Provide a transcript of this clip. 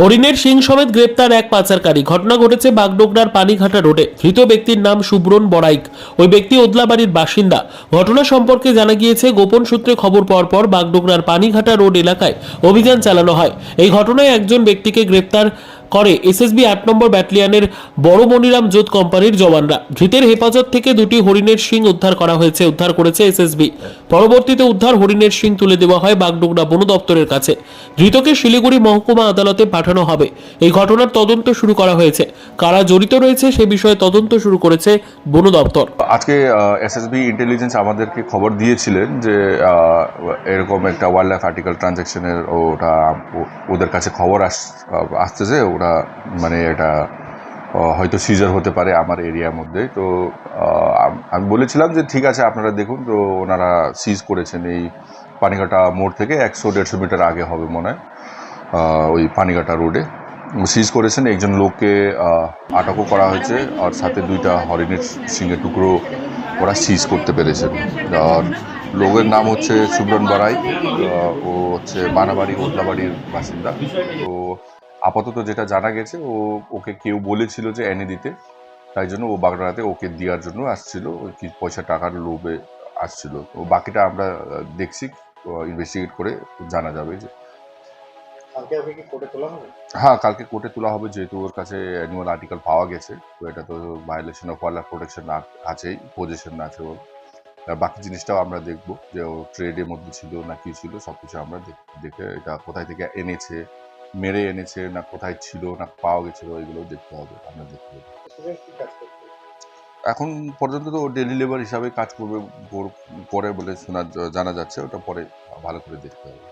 হরিণের সিং সমেত গ্রেপ্তার এক পাচারকারী। ঘটনা ঘটেছে বাগডোগরার পানিঘাটা রোডে। ধৃত ব্যক্তির নাম সুব্রন বড়াইক ওই ব্যক্তি ওদলাবাড়ির বাসিন্দা। ঘটনা সম্পর্কে জানা গিয়েছে, গোপন সূত্রে খবর পাওয়ার পর বাগডোগরার পানিঘাটা রোড এলাকায় অভিযান চালানো হয়। এই ঘটনায় একজন ব্যক্তিকে গ্রেপ্তার করে। এসএসবি আট নম্বর ব্যাটালিয়নের বড় মনিরাম জোত কোম্পানির জওয়ানরা। ধৃতের হেফাজত থেকে দুটি হরিণের শিং উদ্ধার করা হয়েছে, উদ্ধার করেছে এসএসবি। পরবর্তীতে উদ্ধার হরিণের শিং তুলে দেওয়া হয় বাগডোগরা বন দপ্তরের কাছে। ধৃতকে শিলিগুড়ি মহকুমা আদালতে পাঠানো হবে। এই ঘটনার তদন্ত শুরু করা হয়েছে। কারা জড়িত রয়েছে সে বিষয়ে তদন্ত শুরু করেছে বন দপ্তর। আজকে এসএসবি ইন্টেলিজেন্স আমাদেরকে খবর দিয়েছিলেন যে এরকম একটা ওয়াইল্ড লাইফ আর্টিকেল ট্রানজ্যাকশনের ওটা ওদের কাছে খবর আস আসতেছে, ওরা মানে এটা হয়তো সিজার হতে পারে আমার এরিয়ার মধ্যে। তো আমি বলেছিলাম যে ঠিক আছে, আপনারা দেখুন, তো ওনারা সিজ করেছেন এই পানিঘাটা মোড় থেকে একশো দেড়শো মিটার আগে হবে মনে হয় ওই পানিঘাটা রোডে। সিজ করেছেন, একজন লোককে আটকও করা হয়েছে, আর সাথে দুইটা হরিণের সিংহের টুকরো ওরা সিজ করতে পেরেছেন। আর লোকের নাম হচ্ছে সুব্রন বারাই ও হচ্ছে বানাবাড়ি, ওদলাবাড়ির বাসিন্দা। তো আপাতত যেটা জানা গেছে ও ওকে কেউ বলেছিল যে এনে দিতে। তাই জন্য ও বাগড়াতে ওকে দেওয়ার জন্য আসছিল। ওই কি পয়সা টাকার লোভে আসছিল। ও বাকিটা আমরা দেখছি ইনভেস্টিগেট করে জানা যাবে যে হ্যাঁ কালকে কোর্টে তোলা হবে যেহেতু ওর কাছে অ্যানুয়াল আর্টিকেল পাওয়া গেছে। তো এটা তো ভায়োলেশন অফ ওয়াইল্ড প্রোটেকশন আছেই পজিশন আছে ওর। আর বাকি জিনিসটাও আমরা দেখব যে ও ট্রেডের মধ্যে ছিল না কি ছিল সব কিছু আমরা দেখে এটা কোথায় থেকে এনেছে মেরে এনেছে না কোথায় ছিল, না পাওয়া গেছিল ওইগুলো দেখতে হবে, আমরা দেখতে হবে এখন পর্যন্ত তো ডেলি লেবার হিসাবে কাজ করবে পরে বলে শোনা, জানা যাচ্ছে, ওটা পরে ভালো করে দেখতে হবে।